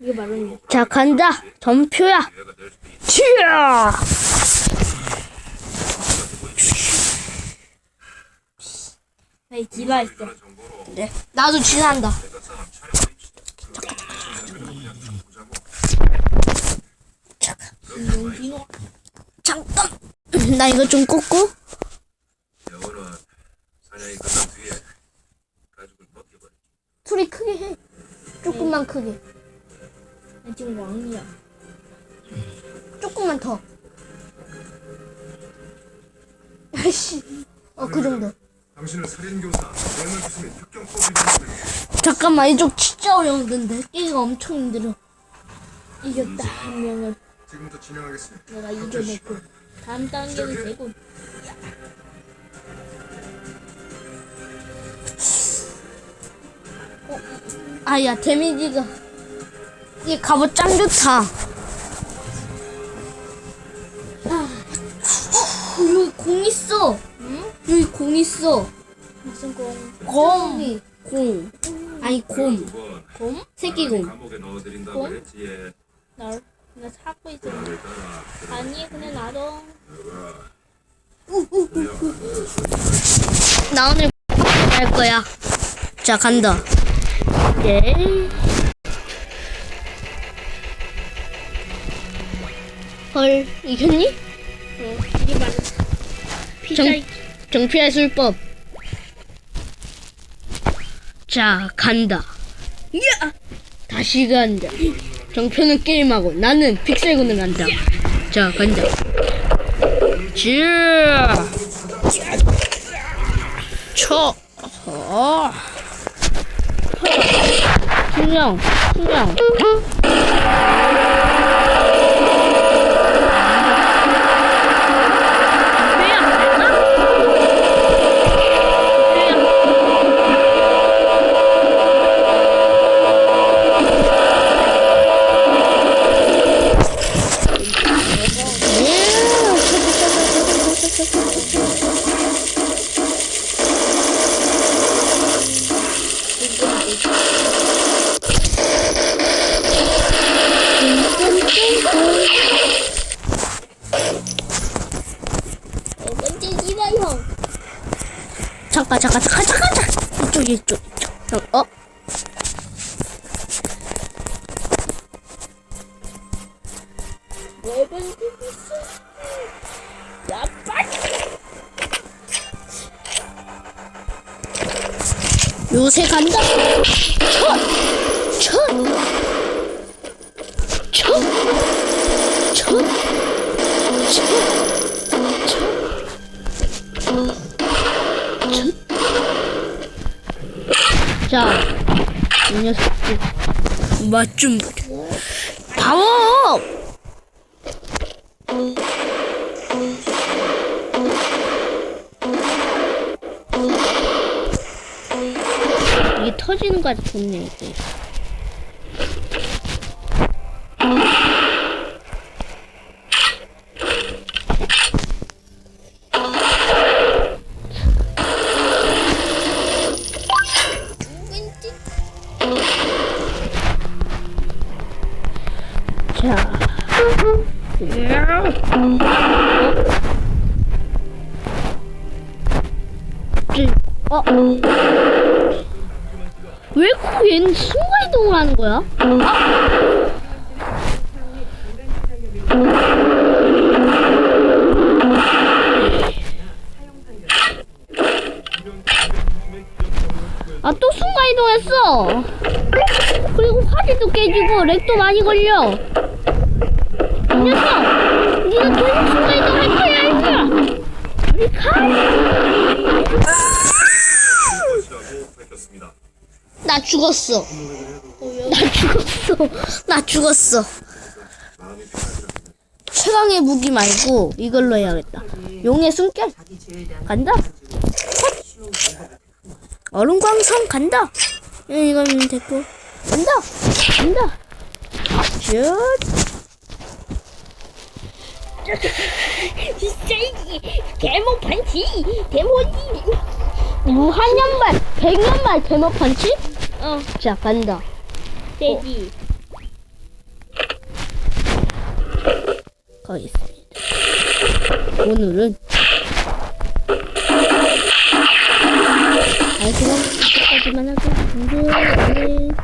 이게 바로 자 간다. 전표야. 치야! 이 디바 있어. 네. 나도 지난다. 잠깐. 나 이거 좀 꽂고. 여우는 사냥이 끝난 뒤에 가죽을 벗겨버려. 소리 크게 해 조금만 크게. 나 지금 왕이야. 조금만 더. 아이씨. 어 그 정도. 당신은 살인교사, 뇌물 교수 및 특경 포지션을 잠깐만 이쪽 진짜 어려운데. 깨기가 엄청 힘들어. 이겼다 한 명을. 지금부터 진행하겠습니다. 내가 이겨냈고. 다음 단계는 되고 아야 데미지가 이 갑옷 짱 좋다 아, 어, 여기 공 있어 응? 여기 공 있어 무슨 공? 곰. 공. 아니 곰. 곰? 새끼 곰. 감옥에 넣어드린다고 곰? 했지. 예. 날, 나 찾고 있어. 아니 그냥 놔둬. 나 오늘 할 거야. 자 간다. 예. 헐 이겼니? 어, 이게 피자. 정, 정피의 술법. 자 간다. 야! 다시 간다. 정표는 게임하고 나는 픽셀군을 간다. 자 간다. 자. 쳐. 어. 신경. 신경. 잠깐 잠깐 잠깐 잠깐 잠깐 이쪽 이쪽 이쪽 어? 왜? 야 빨리. 요새 간다 천! 천! 천! 천! 천! 맛좀 다워! 이게 터지는 거 아주 좋네 이게. 어? 왜그 얘는 순간이동을 하는 거야? 아, 또 순간이동했어. 그리고 화질도 깨지고 렉도 많이 걸려. 이 녀석! 니가 계속 순간이동 할 거야, 이거! 우리 가! 것이라고 밝혔습니다. 나 죽었어. 나 죽었어. 나 죽었어. 최강의 무기 말고 이걸로 해야겠다. 용의 숨결 간다. 헛. 얼음광선 간다. 예, 이건 됐고 간다. 간다. 쭉. 진짜 이게 데모 판치 데모지 무한년말 백년말 데모 판치? 어 자 간다. 돼지 어. 가겠습니다. 오늘은 알지만 끝까지만 하고 안돼 안돼